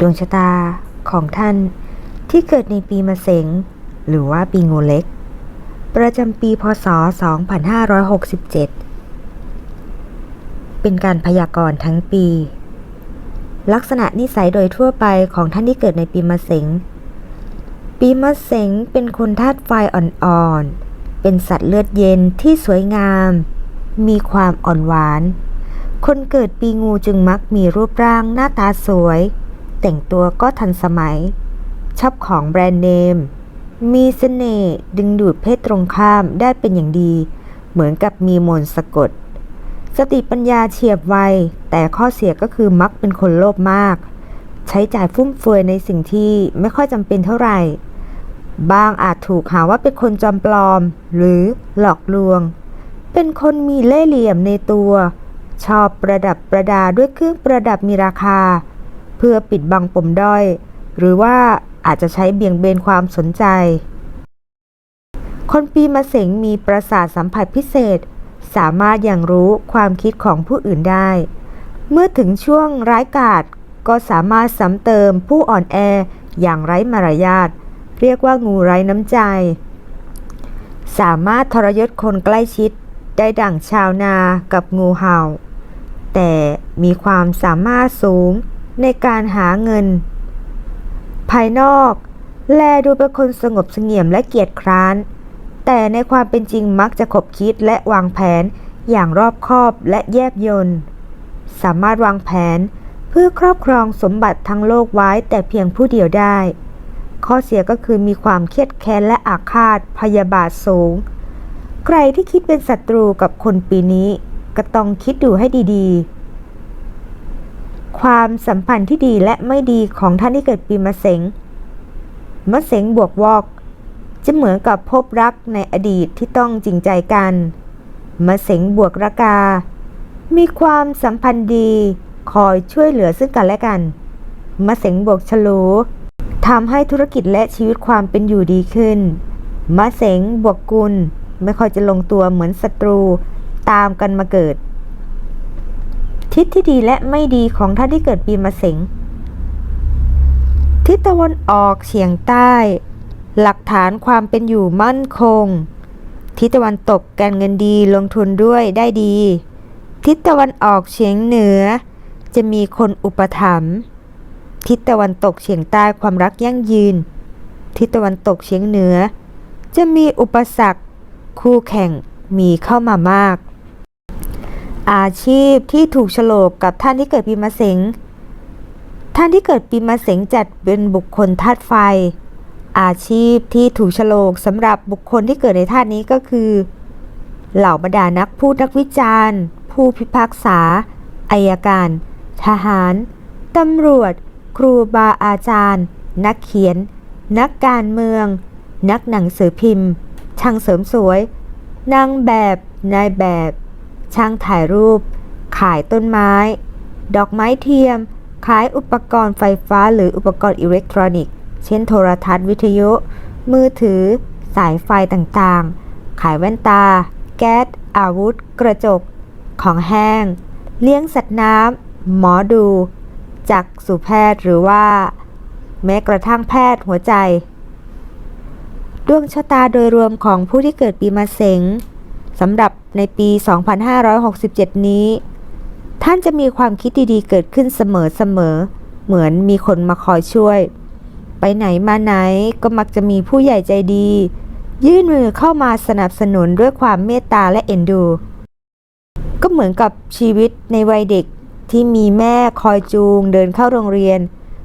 ดวงชะตาของท่านที่เกิดในปีมะเสงหรือว่าปีงูเล็ก ประจำปีพศ 2567 เป็นการพยากรณ์ทั้งปี ลักษณะนิสัยโดยทั่วไปของท่านที่เกิดในปีมะเสงปีมะเสงเป็นคนธาตุไฟอ่อนๆ เป็นสัตว์เลือดเย็นที่สวยงาม มีความอ่อนหวาน คนเกิดปีงูจึงมักมีรูปร่างหน้าตาสวย แต่งตัวก็ทันสมัย ชอบของแบรนด์เนม มีเสน่ห์ดึงดูดเพศตรงข้ามได้เป็นอย่างดี เหมือนกับมีมนสะกด สติปัญญาเฉียบไว แต่ข้อเสียก็คือมักเป็นคนโลภมาก ใช้จ่ายฟุ่มเฟือยในสิ่งที่ไม่ค่อยจำเป็นเท่าไหร่ บางอาจถูกหาว่าเป็นคนจอมปลอม หรือหลอกลวง เป็นคนมีเล่ห์เหลี่ยมในตัว ชอบประดับประดาด้วยเครื่องประดับมีราคา เพื่อปิดบังปมด้อย หรือว่าอาจจะใช้เบี่ยงเบนความสนใจ คนปีมะเสงมีประสาทสัมผัสพิเศษ สามารถอย่างรู้ความคิดของผู้อื่นได้ เมื่อถึงช่วงร้ายกาจก็สามารถซ้ำเติมผู้อ่อนแออย่างไร้มารยาทเรียกว่างูไร้น้ำใจ สามารถทรยศคนใกล้ชิด ได้ดั่งชาวนากับงูเห่า แต่มีความสามารถสูง ในการหาเงิน ภายนอก แลดูเป็นคนสงบเสงี่ยมและเกียจคร้าน แต่ในความเป็นจริงมักจะขบคิดและวางแผนอย่างรอบคอบและแยบยลสามารถวางแผนเพื่อครอบครองสมบัติทั้งโลกไว้แต่เพียงผู้เดียวได้ ข้อเสียก็คือมีความเครียดแค้นและอาฆาตพยาบาทสูง ใครที่คิดเป็นศัตรูกับคนปีนี้ ก็ต้องคิดดูให้ดีๆ ความสัมพันธ์ที่ดีและไม่ดีของท่านที่เกิดปีมะเสงมะเสงบวกวอก จะเหมือนกับพบรักในอดีตที่ต้องจริงใจกันมะเสงบวกระกา มีความสัมพันธ์ดีคอยช่วยเหลือซึ่งกันและกันมะเสงบวกฉลูทำให้ธุรกิจและชีวิตความเป็นอยู่ดีขึ้นมะเสงบวกกุลไม่ค่อยจะลงตัวเหมือนศัตรูตามกันมาเกิด ทิศที่ดีและไม่ดีของท่านที่เกิดปีมะเสงทิศตะวันออกเฉียงใต้ หลักฐานความเป็นอยู่มั่นคง ทิศตะวันตกการเงินดีลงทุนด้วยได้ดี ทิศตะวันออกเฉียงเหนือ จะมีคนอุปถัมภ์ทิศตะวันตกเฉียงใต้ความรักยั่งยืน ทิศตะวันตกเฉียงเหนือ จะมีอุปสรรคคู่แข่งมีเข้ามามาก อาชีพที่ถูกโฉลกกับท่านที่เกิดปีมะเสงท่านที่เกิดปีมะเสงจัดเป็นบุคคลธาตุไฟ อาชีพที่ถูกโฉลกสำหรับบุคคลที่เกิดในธาตุนี้ก็คือ เหล่าบรรดานักพูดนักวิจารณ์ ผู้พิพากษาอายการ ทหาร ตำรวจ ครูบาอาจารย์ นักเขียน นักการเมือง นักหนังสือพิมพ์ ช่างเสริมสวย นางแบบ นายแบบ ช่างถ่ายรูป ขายต้นไม้ ดอกไม้เทียม ขายอุปกรณ์ไฟฟ้าหรืออุปกรณ์อิเล็กทรอนิกส์ เช่นโทรทัศน์วิทยุ มือถือ สายไฟต่างๆ ขายแว่นตา แก๊ส อาวุธ กระจก ของแห้ง เลี้ยงสัตว์น้ำ หมอดู จักษุแพทย์หรือว่า แม้กระทั่งแพทย์หัวใจ ดวงชะตาโดยรวมของผู้ที่เกิดปีมะเสง สำหรับในปี 2567 นี้ ท่านจะมีความคิดดีๆ เกิดขึ้นเสมอๆเหมือนมีคนมาคอยช่วย ไปไหนมาไหนก็มักจะมีผู้ใหญ่ใจดี ยื่นมือเข้ามาสนับสนุนด้วยความเมตตาและเอ็นดู ก็เหมือนกับชีวิตในวัยเด็กที่มีแม่คอยจูงเดินเข้าโรงเรียน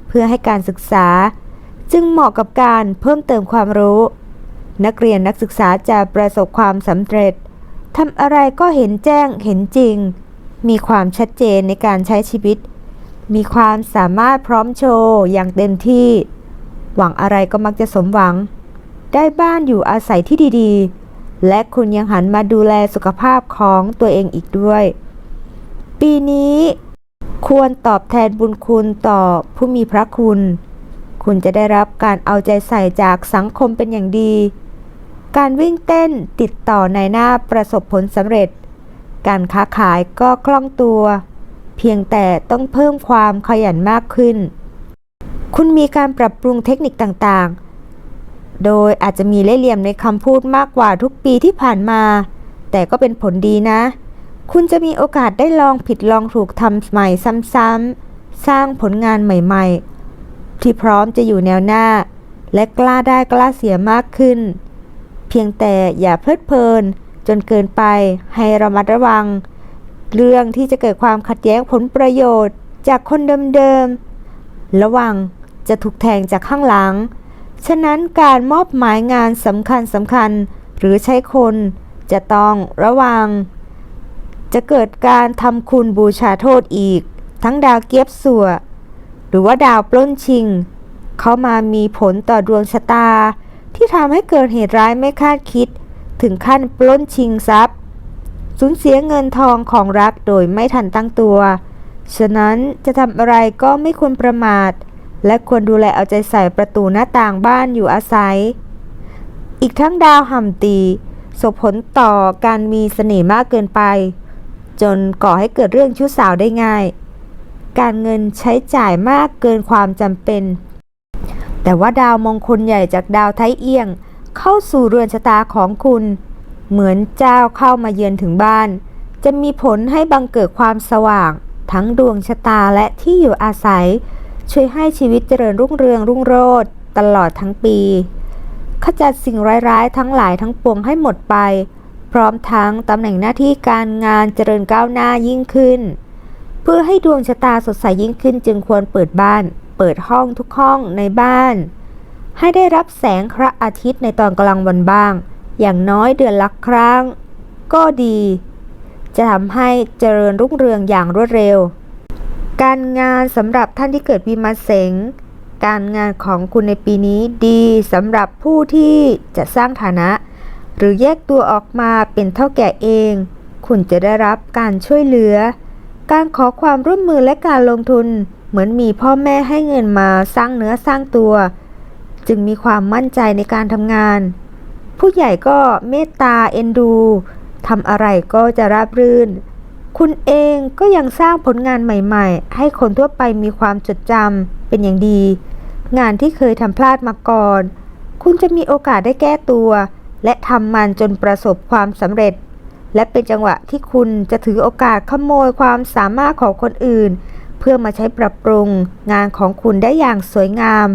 เพื่อให้การศึกษา จึงเหมาะกับการเพิ่มเติมความรู้ นักเรียนนักศึกษาจะประสบความสำเร็จ ทำอะไรก็เห็นแจ้งเห็นจริง มีความชัดเจนในการใช้ชีวิต มีความสามารถพร้อมโชว์อย่างเต็มที่ หวังอะไรก็มักจะสมหวัง ได้บ้านอยู่อาศัยที่ดีๆ และคุณยังหันมาดูแลสุขภาพของตัวเองอีกด้วย ปีนี้ควรตอบแทนบุญคุณต่อผู้มีพระคุณ คุณจะได้รับการเอาใจใส่จากสังคมเป็นอย่างดี การวิ่งเต้นติดต่อในหน้าประสบผลสำเร็จ การค้าขายก็คล่องตัว เพียงแต่ต้องเพิ่มความขยันมากขึ้น คุณมีการปรับปรุงเทคนิคต่างๆ โดยอาจจะมีเล่ห์เหลี่ยมในคำพูดมากกว่าทุกปีที่ผ่านมา แต่ก็เป็นผลดีนะ คุณจะมีโอกาสได้ลองผิดลองถูกทำใหม่ซ้ำๆ สร้างผลงานใหม่ ๆ ที่พร้อมจะอยู่แนวหน้า และกล้าได้กล้าเสียมากขึ้น พียงแต่อย่าเพลิดเพลิน จนเกินไปให้ระมัดระวัง เรื่องที่จะเกิดความขัดแย้งผลประโยชน์ จากคนเดิมๆระวังจะถูกแทงจากข้างหลัง ฉะนั้นการมอบหมายงานสำคัญสำคัญหรือใช้คนจะต้องระวัง จะเกิดการทำคุณบูชาโทษอีก ทั้งดาวเกียบสัวหรือว่าดาวปล้นชิง เข้ามามีผลต่อดวงชะตา ที่ทำให้เกิดเหตุร้ายไม่คาดคิด ถึงขั้นปล้นชิงทรัพย์ สูญเสียเงินทองของรักโดยไม่ทันตั้งตัว ฉะนั้นจะทำอะไรก็ไม่ควรประมาท และควรดูแลเอาใจใส่ประตูหน้าต่างบ้านอยู่อาศัย อีกทั้งดาวห่ำตีส่งผลต่อการมีเสน่ห์มากเกินไป จนก่อให้เกิดเรื่องชู้สาวได้ง่าย การเงินใช้จ่ายมากเกินความจำเป็น แต่ว่าดาวมงคลใหญ่จากดาวไทเอียง เข้าสู่เรือนชะตาของคุณ เหมือนเจ้าเข้ามาเยือนถึงบ้าน จะมีผลให้บังเกิดความสว่าง ทั้งดวงชะตาและที่อยู่อาศัย ช่วยให้ชีวิตเจริญรุ่งเรืองรุ่งโรจน์ตลอดทั้งปี ขจัดสิ่งร้ายๆ ทั้งหลายทั้งปวงให้หมดไป พร้อมทั้งตำแหน่งหน้าที่การงานเจริญก้าวหน้ายิ่งขึ้น เพื่อให้ดวงชะตาสดใสยิ่งขึ้นจึงควรเปิดบ้าน เปิดห้องทุกห้องในบ้าน ให้ได้รับแสงพระอาทิตย์ในตอนกลางวันบ้าง อย่างน้อยเดือนละครั้ง ก็ดี จะทำให้เจริญรุ่งเรืองอย่างรวดเร็ว การงานสำหรับท่านที่เกิดปีมะเสงการงานของคุณในปีนี้ดีสำหรับผู้ที่จะสร้างฐานะ หรือแยกตัวออกมาเป็นเท่าแก่เอง คุณจะได้รับการช่วยเหลือ การขอความร่วมมือและการลงทุน เหมือนมีพ่อแม่ให้เงินมาสร้างเนื้อสร้างตัว จึงมีความมั่นใจในการทำงาน ผู้ใหญ่ก็เมตตาเอ็นดูทำอะไรก็จะราบรื่น คุณเองก็ยังสร้างผลงานใหม่ ๆ ให้คนทั่วไปมีความจดจำเป็นอย่างดี งานที่เคยทำพลาดมาก่อน คุณจะมีโอกาสได้แก้ตัว และทำมันจนประสบความสำเร็จ และเป็นจังหวะที่คุณจะถือโอกาสขโมยความสามารถของคนอื่น เพื่อมาใช้ปรับปรุงงานของคุณได้อย่างสวยงาม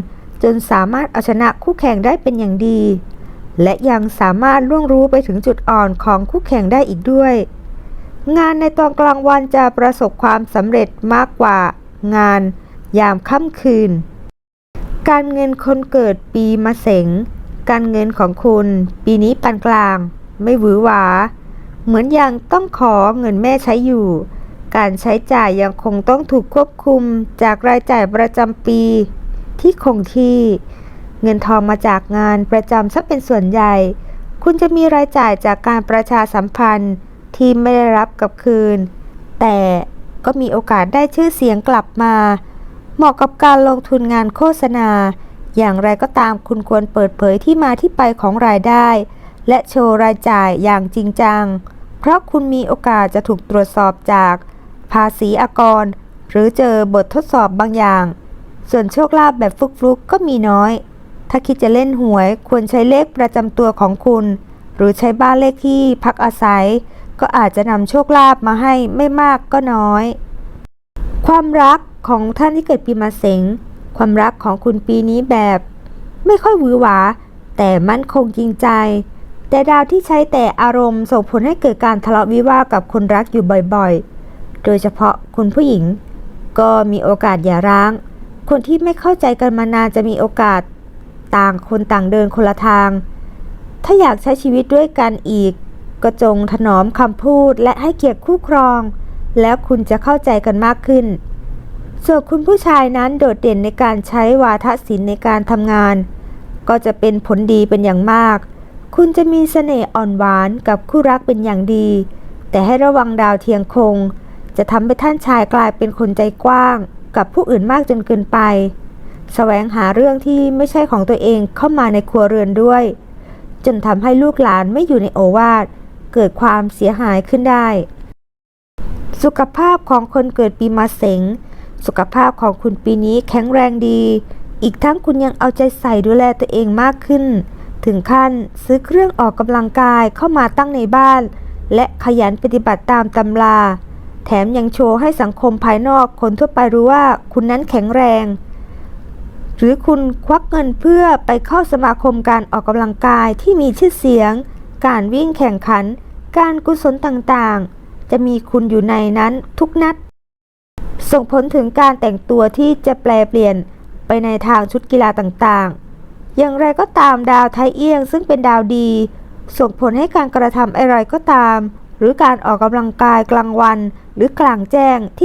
จนสามารถเอาชนะคู่แข่งได้เป็นอย่างดี และยังสามารถล่วงรู้ไปถึงจุดอ่อนของคู่แข่งได้อีกด้วย งานในตอนกลางวันจะประสบความสำเร็จมากกว่า งานยามค่ำคืน การเงินคนเกิดปีมะเสงการเงินของคุณปีนี้ปานกลาง ไม่หวือหวา เหมือนยังต้องขอเงินแม่ใช้อยู่ การใช้จ่ายยังคงต้องถูกควบคุมจากรายจ่ายประจำปี ที่คงที่ เงินทองมาจากงานประจำซะเป็นส่วนใหญ่ คุณจะมีรายจ่ายจากการประชาสัมพันธ์ที่ไม่ได้รับกับคืน แต่ก็มีโอกาสได้ชื่อเสียงกลับมา เหมาะกับการลงทุนงานโฆษณา อย่างไรก็ตามคุณควรเปิดเผยที่มาที่ไปของรายได้ และโชว์รายจ่ายอย่างจริงจัง เพราะคุณมีโอกาสจะถูกตรวจสอบจาก ภาษีอากร หรือเจอบททดสอบบางอย่าง ส่วนโชคลาภแบบฟลุกๆก็มีน้อย ถ้าคิดจะเล่นหวยควรใช้เลขประจำตัวของคุณ หรือใช้บ้านเลขที่พักอาศัย ก็อาจจะนำโชคลาภมาให้ไม่มากก็น้อย ความรักของท่านที่เกิดปีมะเสงความรักของคุณปีนี้แบบ ไม่ค่อยหวือหวา แต่มั่นคงจริงใจ แต่ดาวที่ใช้แต่อารมณ์ส่งผลให้เกิดการทะเลาะวิวาทกับคนรักอยู่บ่อยๆ โดยเฉพาะคุณผู้หญิง ก็มีโอกาสอย่าร้าง คนที่ไม่เข้าใจกันมานานจะมีโอกาสต่างคนต่างเดินคนละทาง ถ้าอยากใช้ชีวิตด้วยกันอีก ก็จงถนอมคำพูดและให้เกียรติคู่ครอง แล้วคุณจะเข้าใจกันมากขึ้น ส่วนคุณผู้ชายนั้นโดดเด่นในการใช้วาทศิลป์ในการทำงาน ก็จะเป็นผลดีเป็นอย่างมาก คุณจะมีเสน่ห์อ่อนหวานกับคู่รักเป็นอย่างดี แต่ให้ระวังดาวเทียงคง จะทำให้ท่านชายกลายเป็นคนใจกว้าง กับผู้อื่นมากจนเกินไปแสวงหาเรื่องที่ไม่ใช่ของตัวเองเข้ามาในครัวเรือนด้วย จนทำให้ลูกหลานไม่อยู่ในโอวาทเกิดความเสียหายขึ้นได้ สุขภาพของคนเกิดปีมะเสงสุขภาพของคุณปีนี้แข็งแรงดี อีกทั้งคุณยังเอาใจใส่ดูแลตัวเองมากขึ้น ถึงขั้นซื้อเครื่องออกกำลังกายเข้ามาตั้งในบ้าน และขยันปฏิบัติตามตำรา แถมยังโชว์ให้สังคมภายนอกคนทั่วไปรู้ว่าคุณนั้นแข็งแรง หรือคุณควักเงินเพื่อไปเข้าสมาคมการออกกำลังกายที่มีชื่อเสียง การวิ่งแข่งขัน การกุศลต่างๆ จะมีคุณอยู่ในนั้นทุกนัด ส่งผลถึงการแต่งตัวที่จะแปลเปลี่ยนไปในทางชุดกีฬาต่างๆ อย่างไรก็ตามดาวไทเอียงซึ่งเป็นดาวดี ส่งผลให้การกระทำอะไรก็ตาม หรือการออกกำลังกายกลางวัน หรือกลางแจ้งที่